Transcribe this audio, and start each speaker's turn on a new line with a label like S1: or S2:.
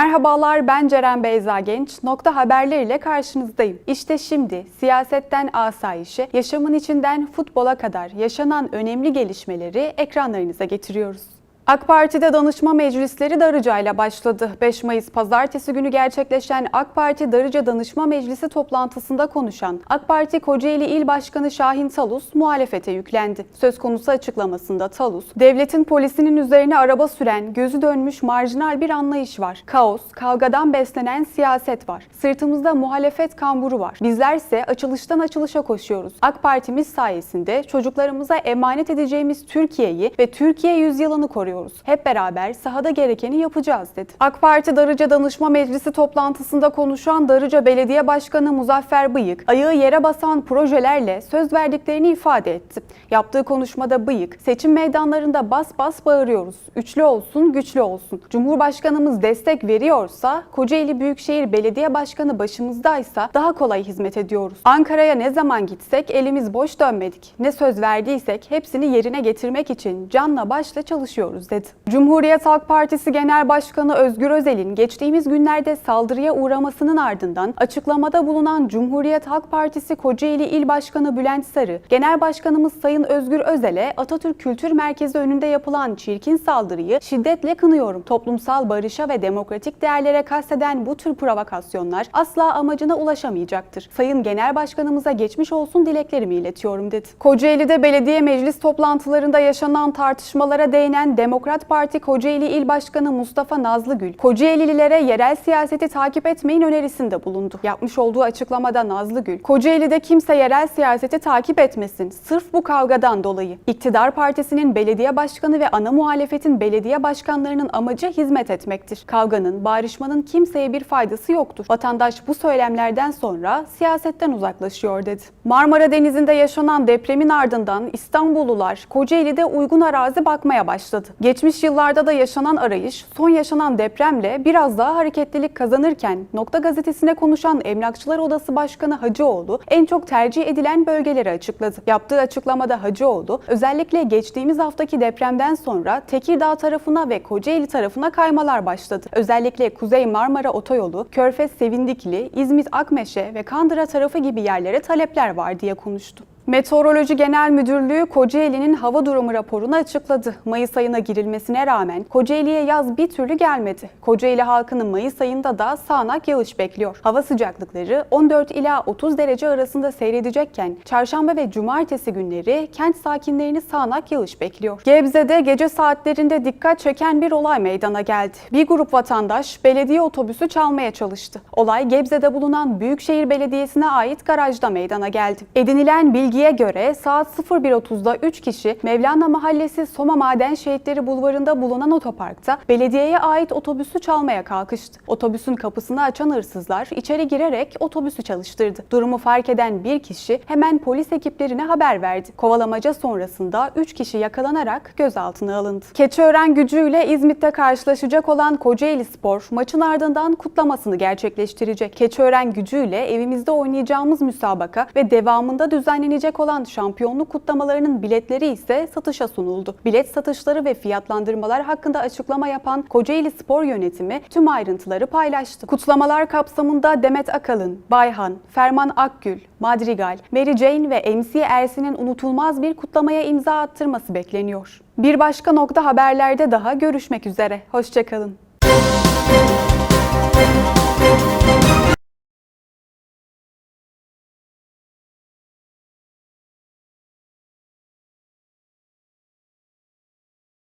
S1: Merhabalar ben Ceren Beyza Genç. Nokta haberler ile karşınızdayım. İşte şimdi siyasetten asayişe, yaşamın içinden futbola kadar yaşanan önemli gelişmeleri ekranlarınıza getiriyoruz. AK Parti'de danışma meclisleri Darıca ile başladı. 5 Mayıs pazartesi günü gerçekleşen AK Parti Darıca Danışma Meclisi toplantısında konuşan AK Parti Kocaeli İl Başkanı Şahin Talus muhalefete yüklendi. Söz konusu açıklamasında Talus, devletin polisinin üzerine araba süren, gözü dönmüş marjinal bir anlayış var. Kaos, kavgadan beslenen siyaset var. Sırtımızda muhalefet kamburu var. Bizlerse açılıştan açılışa koşuyoruz. AK Partimiz sayesinde çocuklarımıza emanet edeceğimiz Türkiye'yi ve Türkiye yüzyılını koruyoruz. Hep beraber sahada gerekeni yapacağız dedi. AK Parti Darıca Danışma Meclisi toplantısında konuşan Darıca Belediye Başkanı Muzaffer Bıyık, ayağı yere basan projelerle söz verdiklerini ifade etti. Yaptığı konuşmada Bıyık, seçim meydanlarında bas bas bağırıyoruz. Üçlü olsun, güçlü olsun. Cumhurbaşkanımız destek veriyorsa, Kocaeli Büyükşehir Belediye Başkanı başımızdaysa daha kolay hizmet ediyoruz. Ankara'ya ne zaman gitsek elimiz boş dönmedik. Ne söz verdiysek hepsini yerine getirmek için canla başla çalışıyoruz dedi. Cumhuriyet Halk Partisi Genel Başkanı Özgür Özel'in geçtiğimiz günlerde saldırıya uğramasının ardından açıklamada bulunan Cumhuriyet Halk Partisi Kocaeli İl Başkanı Bülent Sarı, Genel Başkanımız Sayın Özgür Özel'e Atatürk Kültür Merkezi önünde yapılan çirkin saldırıyı şiddetle kınıyorum. Toplumsal barışa ve demokratik değerlere kasteden bu tür provokasyonlar asla amacına ulaşamayacaktır. Sayın Genel Başkanımıza geçmiş olsun dileklerimi iletiyorum dedi. Kocaeli'de belediye meclis toplantılarında yaşanan tartışmalara değinen Demokrat Parti Kocaeli İl Başkanı Mustafa Nazlıgül, Kocaelililere yerel siyaseti takip etmeyin önerisinde bulundu. Yapmış olduğu açıklamada Nazlıgül, Kocaeli'de kimse yerel siyaseti takip etmesin. Sırf bu kavgadan dolayı. İktidar Partisi'nin belediye başkanı ve ana muhalefetin belediye başkanlarının amacı hizmet etmektir. Kavganın, bağrışmanın kimseye bir faydası yoktur. Vatandaş bu söylemlerden sonra siyasetten uzaklaşıyor dedi. Marmara Denizi'nde yaşanan depremin ardından İstanbullular Kocaeli'de uygun arazi bakmaya başladı. Geçmiş yıllarda da yaşanan arayış son yaşanan depremle biraz daha hareketlilik kazanırken Nokta Gazetesi'ne konuşan Emlakçılar Odası Başkanı Hacıoğlu en çok tercih edilen bölgeleri açıkladı. Yaptığı açıklamada Hacıoğlu özellikle geçtiğimiz haftaki depremden sonra Tekirdağ tarafına ve Kocaeli tarafına kaymalar başladı. Özellikle Kuzey Marmara Otoyolu, Körfez Sevindikli, İzmit Akmeşe ve Kandıra tarafı gibi yerlere talepler var diye konuştu. Meteoroloji Genel Müdürlüğü Kocaeli'nin hava durumu raporunu açıkladı. Mayıs ayına girilmesine rağmen Kocaeli'ye yaz bir türlü gelmedi. Kocaeli halkının Mayıs ayında da sağanak yağış bekliyor. Hava sıcaklıkları 14 ila 30 derece arasında seyredecekken çarşamba ve cumartesi günleri kent sakinlerini sağanak yağış bekliyor. Gebze'de gece saatlerinde dikkat çeken bir olay meydana geldi. Bir grup vatandaş belediye otobüsü çalmaya çalıştı. Olay Gebze'de bulunan Büyükşehir Belediyesi'ne ait garajda meydana geldi. Edinilen bilgiye göre saat 01.30'da 3 kişi Mevlana Mahallesi Soma Maden Şehitleri Bulvarı'nda bulunan otoparkta belediyeye ait otobüsü çalmaya kalkıştı. Otobüsün kapısını açan hırsızlar içeri girerek otobüsü çalıştırdı. Durumu fark eden bir kişi hemen polis ekiplerine haber verdi. Kovalamaca sonrasında 3 kişi yakalanarak gözaltına alındı. Keçiören gücüyle İzmit'te karşılaşacak olan Kocaeli Spor maçın ardından kutlamasını gerçekleştirecek. Keçiören gücüyle evimizde oynayacağımız müsabaka ve devamında düzenlenecek olan şampiyonluk kutlamalarının biletleri ise satışa sunuldu. Bilet satışları ve fiyatlandırmalar hakkında açıklama yapan Kocaeli Spor Yönetimi tüm ayrıntıları paylaştı. Kutlamalar kapsamında Demet Akalın, Bayhan, Ferman Akgül, Madrigal, Mary Jane ve MC Ersin'in unutulmaz bir kutlamaya imza attırması bekleniyor. Bir başka nokta haberlerde daha görüşmek üzere. Hoşçakalın.